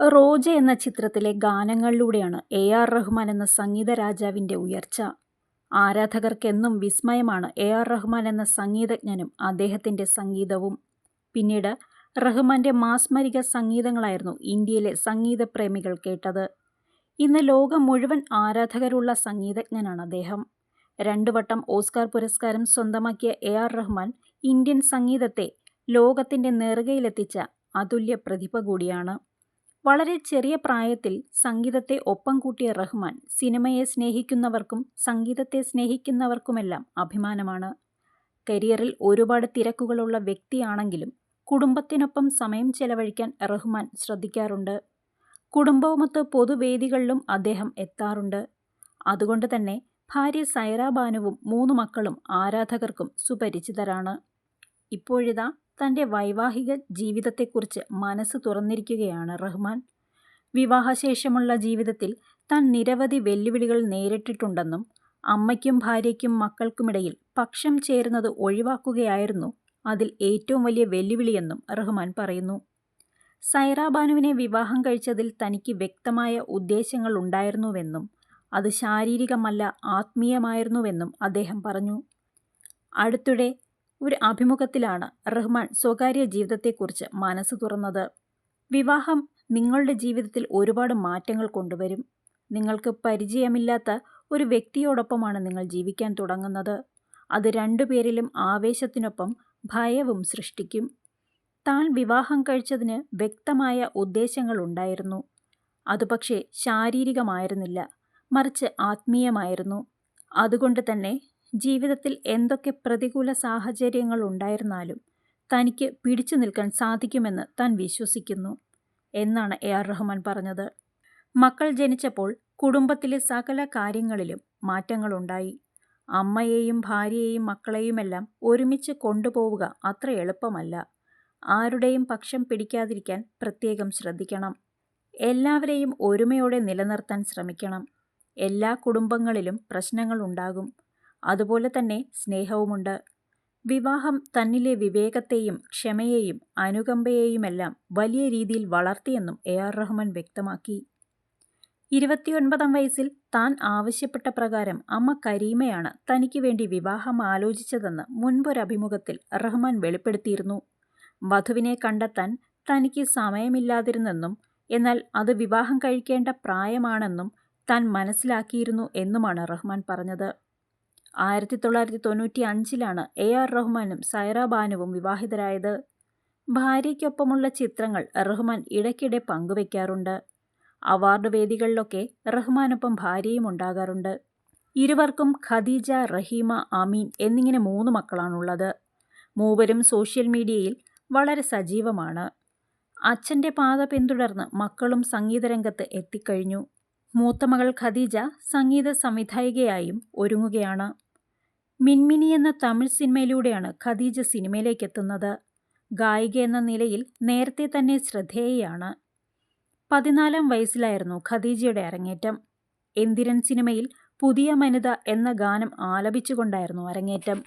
റോജ എന്ന ചിത്രത്തിലെ ഗാനങ്ങളിലൂടെയാണ് A R Rahman എന്ന സംഗീത രാജാവിന്റെ ഉയർച്ച. ആരാധകർക്കെന്നും വിസ്മയമാണ് എ ആർ റഹ്മാൻ എന്ന സംഗീതജ്ഞനും അദ്ദേഹത്തിന്റെ സംഗീതവും. പിന്നീട് റഹ്മാന്റെ മാസ്മരിക സംഗീതങ്ങളായിരുന്നു ഇന്ത്യയിലെ സംഗീത പ്രേമികൾ കേട്ടത്. ഇന്ന് ലോകം മുഴുവൻ ആരാധകരുള്ള സംഗീതജ്ഞനാണ് അദ്ദേഹം. രണ്ടു വട്ടം ഓസ്കാർ പുരസ്കാരം സ്വന്തമാക്കിയ എ ആർ റഹ്മാൻ ഇന്ത്യൻ സംഗീതത്തെ ലോകത്തിന്റെ നെറുകയിലെത്തിച്ച അതുല്യ പ്രതിഭ കൂടിയാണ്. വളരെ ചെറിയ പ്രായത്തിൽ സംഗീതത്തെ ഒപ്പം കൂട്ടിയ റഹ്മാൻ സിനിമയെ സ്നേഹിക്കുന്നവർക്കും സംഗീതത്തെ സ്നേഹിക്കുന്നവർക്കുമെല്ലാം അഭിമാനമാണ്. കരിയറിൽ ഒരുപാട് തിരക്കുകളുള്ള വ്യക്തിയാണെങ്കിലും കുടുംബത്തിനൊപ്പം സമയം ചെലവഴിക്കാൻ റഹ്മാൻ ശ്രദ്ധിക്കാറുണ്ട്. കുടുംബവുമൊത്ത് പൊതുവേദികളിലും അദ്ദേഹം എത്താറുണ്ട്. അതുകൊണ്ട് തന്നെ ഭാര്യ സൈറ ബാനുവും മൂന്ന് മക്കളും ആരാധകർക്കും സുപരിചിതരാണ്. ഇപ്പോഴിതാ തന്റെ വൈവാഹിക ജീവിതത്തെക്കുറിച്ച് മനസ്സ് തുറന്നിരിക്കുകയാണ് റഹ്മാൻ. വിവാഹശേഷമുള്ള ജീവിതത്തിൽ താൻ നിരവധി വെല്ലുവിളികൾ നേരിട്ടിട്ടുണ്ടെന്നും അമ്മയ്ക്കും ഭാര്യയ്ക്കും മക്കൾക്കുമിടയിൽ പക്ഷം ചേരുന്നത് ഒഴിവാക്കുകയായിരുന്നു അതിൽ ഏറ്റവും വലിയ വെല്ലുവിളിയെന്നും റഹ്മാൻ പറയുന്നു. സൈറ ബാനുവിനെ വിവാഹം കഴിച്ചതിൽ തനിക്ക് വ്യക്തമായ ഉദ്ദേശങ്ങൾ ഉണ്ടായിരുന്നുവെന്നും അത് ശാരീരികമല്ല ആത്മീയമായിരുന്നുവെന്നും അദ്ദേഹം പറഞ്ഞു. അടുത്തിടെ ഒരു അഭിമുഖത്തിലാണ് റഹ്മാൻ സ്വകാര്യ ജീവിതത്തെക്കുറിച്ച് മനസ്സ് തുറന്നത്. വിവാഹം നിങ്ങളുടെ ജീവിതത്തിൽ ഒരുപാട് മാറ്റങ്ങൾ കൊണ്ടുവരും. നിങ്ങൾക്ക് പരിചയമില്ലാത്ത ഒരു വ്യക്തിയോടൊപ്പമാണ് നിങ്ങൾ ജീവിക്കാൻ തുടങ്ങുന്നത്. അത് രണ്ടുപേരിലും ആവേശത്തിനൊപ്പം ഭയവും സൃഷ്ടിക്കും. താൻ വിവാഹം കഴിച്ചതിന് വ്യക്തമായ ഉദ്ദേശങ്ങളുണ്ടായിരുന്നു അത് പക്ഷേ ശാരീരികമായിരുന്നില്ല. മറിച്ച് ആത്മീയമായിരുന്നു. അതുകൊണ്ട് തന്നെ ജീവിതത്തിൽ എന്തൊക്കെ പ്രതികൂല സാഹചര്യങ്ങൾ ഉണ്ടായിരുന്നാലും തനിക്ക് പിടിച്ചു നിൽക്കാൻ സാധിക്കുമെന്ന് താൻ വിശ്വസിക്കുന്നു എന്നാണ് എ ആർ റഹ്മാൻ പറഞ്ഞത്. മക്കൾ ജനിച്ചപ്പോൾ കുടുംബത്തിലെ സകല കാര്യങ്ങളിലും മാറ്റങ്ങളുണ്ടായി. അമ്മയെയും ഭാര്യയെയും മക്കളെയുമെല്ലാം ഒരുമിച്ച് കൊണ്ടുപോവുക അത്ര എളുപ്പമല്ല. ആരുടെയും പക്ഷം പിടിക്കാതിരിക്കാൻ പ്രത്യേകം ശ്രദ്ധിക്കണം. എല്ലാവരെയും ഒരുമയോടെ നിലനിർത്താൻ ശ്രമിക്കണം. എല്ലാ കുടുംബങ്ങളിലും പ്രശ്നങ്ങളുണ്ടാകും അതുപോലെ തന്നെ സ്നേഹവുമുണ്ട്. വിവാഹം തന്നിലെ വിവേകത്തെയും ക്ഷമയെയും അനുകമ്പയെയുമെല്ലാം വലിയ രീതിയിൽ വളർത്തിയെന്നും എ ആർ റഹ്മാൻ വ്യക്തമാക്കി. ഇരുപത്തിയൊൻപതാം വയസ്സിൽ താൻ ആവശ്യപ്പെട്ട പ്രകാരം അമ്മ കരീമയാണ് തനിക്ക് വേണ്ടി വിവാഹം ആലോചിച്ചതെന്ന് മുൻപൊരഭിമുഖത്തിൽ റഹ്മാൻ വെളിപ്പെടുത്തിയിരുന്നു. വധുവിനെ കണ്ടെത്താൻ തനിക്ക് സമയമില്ലാതിരുന്നെന്നും എന്നാൽ അത് വിവാഹം കഴിക്കേണ്ട പ്രായമാണെന്നും താൻ മനസ്സിലാക്കിയിരുന്നു എന്നുമാണ് റഹ്മാൻ പറഞ്ഞത്. ആയിരത്തി തൊള്ളായിരത്തി തൊണ്ണൂറ്റി അഞ്ചിലാണ് എ ആർ റഹ്മാനും സൈറ ബാനുവും വിവാഹിതരായത്. ഭാര്യയ്ക്കൊപ്പമുള്ള ചിത്രങ്ങൾ റഹ്മാൻ ഇടയ്ക്കിടെ പങ്കുവയ്ക്കാറുണ്ട് അവാർഡ് വേദികളിലൊക്കെ റഹ്മാനൊപ്പം ഭാര്യയും ഉണ്ടാകാറുണ്ട്. ഇരുവർക്കും ഖദീജ റഹീമ അമീൻ എന്നിങ്ങനെ മൂന്ന് മക്കളാണുള്ളത്. മൂവരും സോഷ്യൽ മീഡിയയിൽ വളരെ സജീവമാണ്. അച്ഛന്റെ പാത പിന്തുടർന്ന് മക്കളും സംഗീതരംഗത്ത് എത്തിക്കഴിഞ്ഞു. മൂത്തമകൾ ഖദീജ സംഗീത സംവിധായികയായും ഒരുങ്ങുകയാണ്. മിൻമിനി എന്ന തമിഴ് സിനിമയിലൂടെയാണ് ഖദീജ സിനിമയിലേക്ക് എത്തുന്നത് ഗായിക എന്ന നിലയിൽ നേരത്തെ തന്നെ ശ്രദ്ധേയയാണ്. പതിനാലാം വയസ്സിലായിരുന്നു ഖദീജയുടെ അരങ്ങേറ്റം. എന്തിരൻ സിനിമയിൽ പുതിയ മനിത എന്ന ഗാനം ആലപിച്ചുകൊണ്ടായിരുന്നു അരങ്ങേറ്റം.